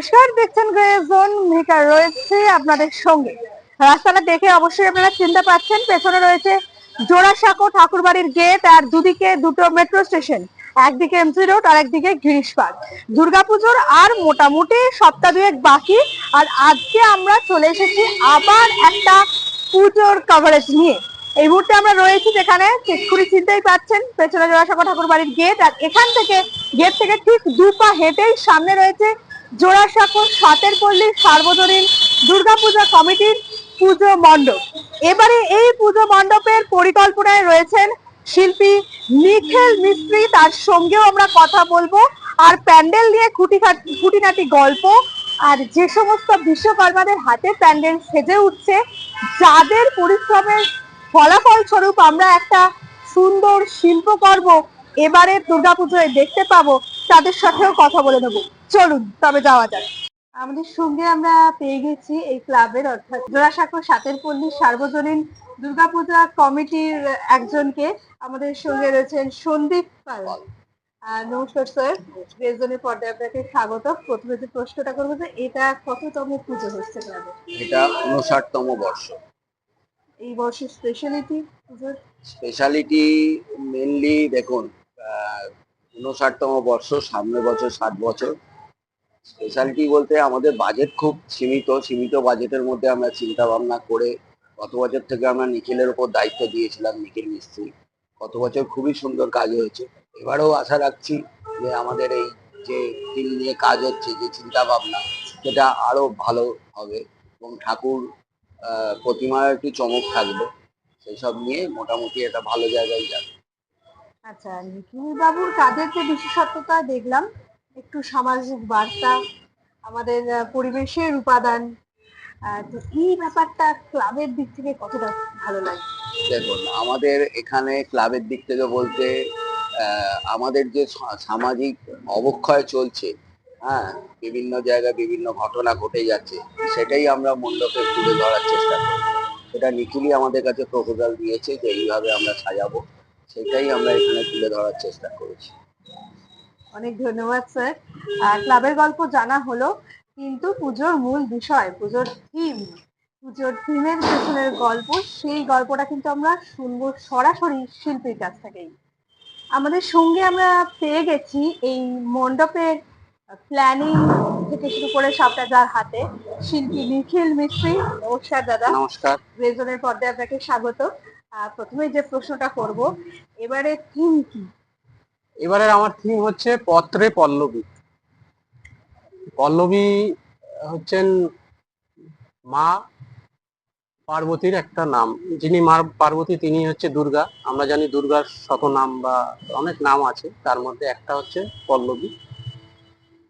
নমস্কার, দেখছেন grey zone রয়েছে আপনাদের সঙ্গে। রাস্তাটা দেখে অবশ্যই আপনারা চিনতে পাচ্ছেন, পেছনে রয়েছে জোড়াসাঁকো ঠাকুরবাড়ির গেট আর দুদিকে দুটো মেট্রো স্টেশন একদিকে এমসি রোড আর একদিকে গিরিশ পার্ক দুর্গাপুজোর আর মোটামুটি সপ্তাহ দুয়েক বাকি, আর আজকে আমরা চলে এসেছি আবার একটা পুজোর কভারেজ নিয়ে। এই মুহূর্তে আমরা রয়েছি যেখানে চেককুড়ি চিনতেই পাচ্ছেন, পেছনে জোড়াসাঁকো ঠাকুরবাড়ির গেট, আর এখান থেকে, গেট থেকে ঠিক দু পা হেঁটেই সামনে রয়েছে জোড়াসাঁকো সাতের পল্লীর সার্বজনীন দুর্গাপূজা কমিটির পুজো মণ্ডপ। এবারে এই পুজো মণ্ডপের পরিকল্পনায় রয়েছেন শিল্পী নিখিল মিস্ত্রি। তার সঙ্গেও আমরা কথা বলব। আর প্যান্ডেল নিয়ে খুঁটি খুঁটিনাটি গল্প। আর যে সমস্ত বিশ্বকর্মাদের হাতে প্যান্ডেল সেজে উঠছে, যাদের পরিশ্রমের ফলাফল স্বরূপ আমরা একটা সুন্দর শিল্পকর্ম এবারে দুর্গাপুজোয় দেখতে পাবো, তাদের সাথেও কথা বলে নেব। চলুন তবে যাওয়া যাক। আমাদের সঙ্গে আমরা পেয়ে গেছি এই ক্লাবের অর্থাৎ জোড়াসাঁকো সাতের পল্লী সার্বজনীন দুর্গাপূজা কমিটির একজনকে আমাদের সঙ্গে রয়েছেন সন্দীপ পাল। নমস্কার স্যার। রেজনের পর্দায় আপনাকে স্বাগত। প্রথমে যে প্রশ্নটা করব যে এটা কততম পুজো হচ্ছে ক্লাবে? এটা উনষাটতম বর্ষ। এই বর্ষের স্পেশালিটি পুজোর স্পেশালিটি মেনলি দেখুন উনষাটতম বর্ষ সামনের বছর ষাট বছর। স্পেশালিটি বলতে আমাদের বাজেট খুব সীমিত সীমিত বাজেটের মধ্যে আমরা চিন্তা ভাবনা করে গত বছর থেকে আমরা নিখিলের উপর দায়িত্ব দিয়েছিলাম, নিখিল মিস্ত্রি। গত বছর খুবই সুন্দর কাজ হয়েছে। এবারেও আশা রাখছি যে আমাদের এই যে টিম নিয়ে কাজ হচ্ছে, যে চিন্তা ভাবনা, সেটা আরও ভালো হবে এবং ঠাকুর প্রতিমার একটু চমক থাকবে। সেসব নিয়ে মোটামুটি একটা ভালো জায়গায় যাবে। আচ্ছা নিখিল বাবুর কাজের যে বিশেষত্বতা দেখলাম একটু সামাজিক বার্তা, আমাদের পরিবেশের উপাদান। তো এই ব্যাপারটা ক্লাবের দিক থেকে কতটা ভালো লাগে? দেখুন, আমাদের এখানে ক্লাবের দিক থেকে বলতে আমাদের যে সামাজিক অবক্ষয় চলছে হ্যাঁ বিভিন্ন জায়গায় বিভিন্ন ঘটনা ঘটে যাচ্ছে, সেটাই আমরা মণ্ডপে তুলে ধরার চেষ্টা করি। সেটা নিখিলই আমাদের কাছে প্রপোজাল দিয়েছে যে এইভাবে আমরা সাজাবো, সেটাই আমরা এখানে তুলে ধরার চেষ্টা করেছি। অনেক ধন্যবাদ স্যার। ক্লাবের গল্প জানা হলো কিন্তু পুজোর মূল বিষয় পুজোর থিম পুজোর থিমের পেছনের গল্প সেই গল্পটা কিন্তু আমরা শুনব সরাসরি শিল্পীর কাছ থেকেই। আমাদের সঙ্গে আমরা পেয়ে গেছি এই মণ্ডপের প্ল্যানিং থেকে শুরু করে সবটা যার হাতে শিল্পী নিখিল মিস্ত্রি। নমস্কার দাদা। নমস্কার। রেজনের পর্দায় আপনাকে স্বাগত। প্রথমে যে প্রশ্নটা করব এবারে থিম কি? এবারের আমার থিম হচ্ছে পত্রে পল্লবী। পল্লবী হচ্ছেন মা পার্বতীর একটা নাম। যিনি মা পার্বতী তিনি হচ্ছে দুর্গা। আমরা জানি দুর্গার শত নাম বা অনেক নাম আছে। তার মধ্যে একটা হচ্ছে পল্লবী।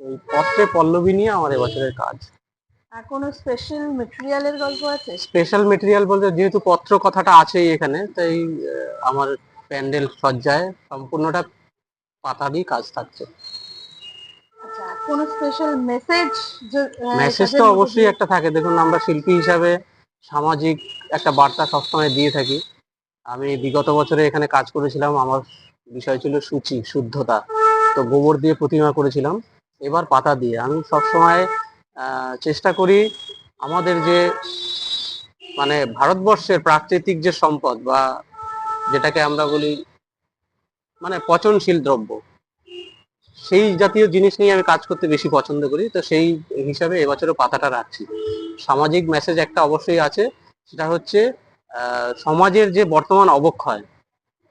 এই পত্রে পল্লবী নিয়ে আমার এবছরের কাজ। আর কোনো স্পেশাল মেটেরিয়ালের গল্প আছে? স্পেশাল মেটেরিয়াল বলতে যেহেতু পত্র কথাটা আছেই এখানে তাই আমার প্যান্ডেল সজ্জায় সম্পূর্ণটা পাতারই কাজ থাকছে। আচ্ছা কোনো স্পেশাল মেসেজ মেসেজ তো অবশ্যই একটা থাকে। দেখুন আমরা শিল্পী হিসাবে সামাজিক একটা বার্তা সবসময় দিয়ে থাকি। আমি বিগত বছরে এখানে কাজ করেছিলাম। আমার বিষয় ছিল সূচি শুদ্ধতা। তো গোবর দিয়ে প্রতিমা করেছিলাম। এবার পাতা দিয়ে। আমি সবসময় চেষ্টা করি আমাদের যে মানে ভারতবর্ষের প্রাকৃতিক যে সম্পদ বা যেটাকে আমরা বলি মানে পচনশীল দ্রব্য। সেই জাতীয় জিনিস নিয়ে আমি কাজ করতে বেশি পছন্দ করি তো সেই হিসাবে এবছরও পাতাটা রাখছি। সামাজিক মেসেজ একটা অবশ্যই আছে সেটা হচ্ছে সমাজের যে বর্তমান অবক্ষয়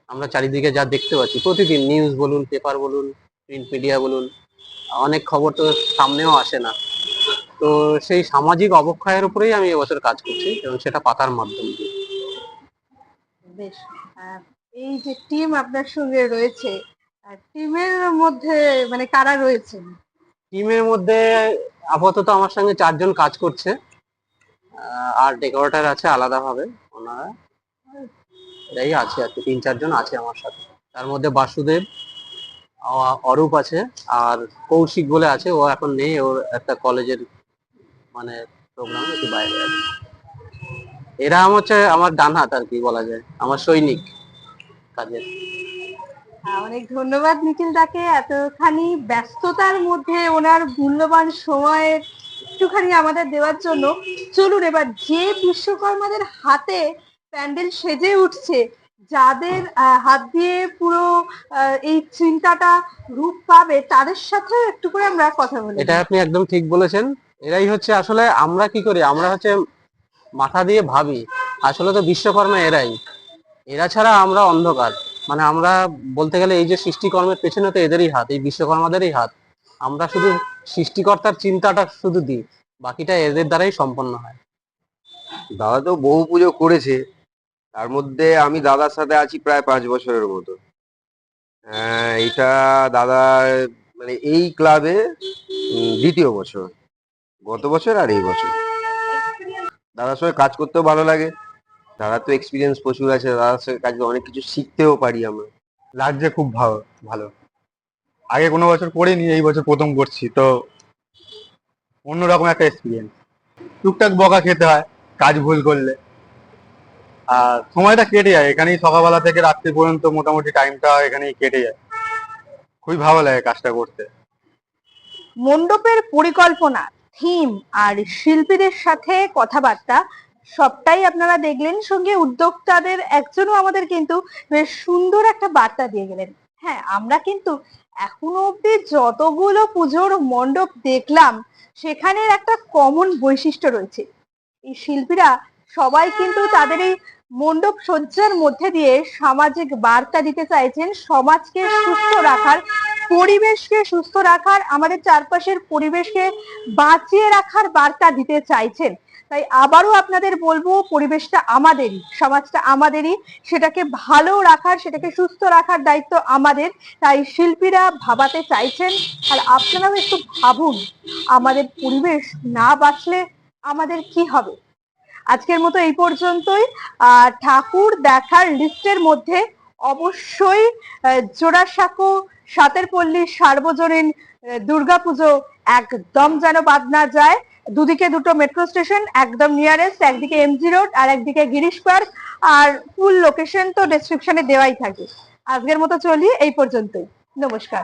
আমরা চারিদিকে যা দেখতে পাচ্ছি প্রতিদিন নিউজ বলুন পেপার বলুন প্রিন্ট মিডিয়া বলুন অনেক খবর তো সামনেও আসে না। তো সেই সামাজিক অবক্ষয়ের উপরেই আমি এবছর কাজ করছি এবং সেটা পাতার মাধ্যম বেশ আহ, এই যে টিম আপনার সঙ্গে রয়েছে টিমের মধ্যে মানে কারা রয়েছেন? টিমের মধ্যে আপাতত আমার সঙ্গে চারজন কাজ করছে। আর ডেকোরেটর আছে আলাদাভাবে, ওনারা এরাই আছে আর কি, তিন চারজন আছে আমার সাথে। তার মধ্যে বাসুদেব অরূপ আছে, আর কৌশিক বলে আছে, ও এখন নেই, ওর একটা কলেজের মানে প্রোগ্রাম একটু বাইরে। আছে এরা হচ্ছে আমার ডান হাত আর কি বলা যায়, আমার সৈনিক। কাজের। হ্যাঁ, অনেক ধন্যবাদ নিখিল দাকে। এতখানি ব্যস্ততার মধ্যে ওনার মূল্যবান সময়ের একটুখানি আমাদের দেওয়ার জন্য। চলুন এবার যে বিশ্বকর্মাদের হাতে প্যান্ডেল সেজে উঠছে যাদের হাত দিয়ে পুরো এই চিন্তাটা রূপ পাবে তাদের সাথেও একটু করে আমরা কথা বলি। এটা আপনি একদম ঠিক বলেছেন। এরাই হচ্ছে আসলে আমরা কি করি? আমরা হচ্ছে মাথা দিয়ে ভাবি। আসলে তো বিশ্বকর্মা এরাই। এরা ছাড়া আমরা অন্ধকার। মানে আমরা বলতে গেলে এই যে সৃষ্টিকর্মের পেছনে তো এদেরই হাত এই বিশ্বকর্মাদেরই হাত। আমরা শুধু সৃষ্টিকর্তার চিন্তাটা শুধু দিই বাকিটা এদের দ্বারাই সম্পন্ন হয়। দাদা তো বহু পুজো করেছে তার মধ্যে আমি দাদার সাথে আছি প্রায় পাঁচ বছরের মতো। আহ, এটা দাদার মানে এই ক্লাবে দ্বিতীয় বছর। গত বছর আর এই বছর। দাদার সঙ্গে কাজ করতেও ভালো লাগে। দাদার তো এক্সপিরিয়েন্স প্রচুর আছে, দাদার কাজ অনেক কিছু শিখতেও পারি আমরা। লাগছে খুব ভালো ভালো। আগে কোনো বছর করিনি, এই বছর প্রথম করছি, তো অন্যরকম একটা এক্সপিরিয়েন্স টুকটাক বকা খেতে হয়, কাজ ভুল করলে। আর সময়টা কেটে যায়, এখানেই সকালবেলা থেকে রাত্রি পর্যন্ত মোটামুটি টাইমটা এখানেই কেটে যায়। খুবই ভালো লাগে কাজটা করতে। মণ্ডপের পরিকল্পনা থিম আর শিল্পীদের সাথে কথাবার্তা সবটাই আপনারা দেখলেন। সঙ্গে উদ্যোক্তাদের একজনও আমাদের কিন্তু বেশ সুন্দর একটা বার্তা দিয়ে গেলেন। হ্যাঁ আমরা কিন্তু এখনও অব্দি যতগুলো পুজোর মণ্ডপ দেখলাম, সেখানের একটা কমন বৈশিষ্ট্য রয়েছে। এই শিল্পীরা সবাই কিন্তু তাদের এই মণ্ডপ সজ্জার মধ্যে দিয়ে সামাজিক বার্তা দিতে চাইছেন, সমাজকে সুস্থ রাখার, পরিবেশকে সুস্থ রাখার, আমাদের চারপাশের পরিবেশকে বাঁচিয়ে রাখার বার্তা দিতে চাইছেন। তাই আবারও আপনাদের বলব, পরিবেশটা আমাদেরই, সমাজটা আমাদেরই, সেটাকে ভালো রাখার, সেটাকে সুস্থ রাখার দায়িত্ব আমাদের। তাই শিল্পীরা ভাবাতে চাইছেন, আর আপনারাও একটু ভাবুন, আমাদের পরিবেশ না বাঁচলে আমাদের কি হবে? আজকের মতো এই পর্যন্তই। ঠাকুর দেখার লিস্টের মধ্যে অবশ্যই জোড়াসাঁকো সাতের পল্লী সার্বজনীন দুর্গাপুজো একদম যেন বাদ না যায়। দুদিকে দুটো মেট্রো স্টেশন একদম নিয়ারেস্ট একদিকে এমজি রোড আর একদিকে গিরিশ পার্ক। আর ফুল লোকেশন তো ডেসক্রিপশনে দেওয়াই থাকে। আজকের মতো চলি, এই পর্যন্তই। নমস্কার।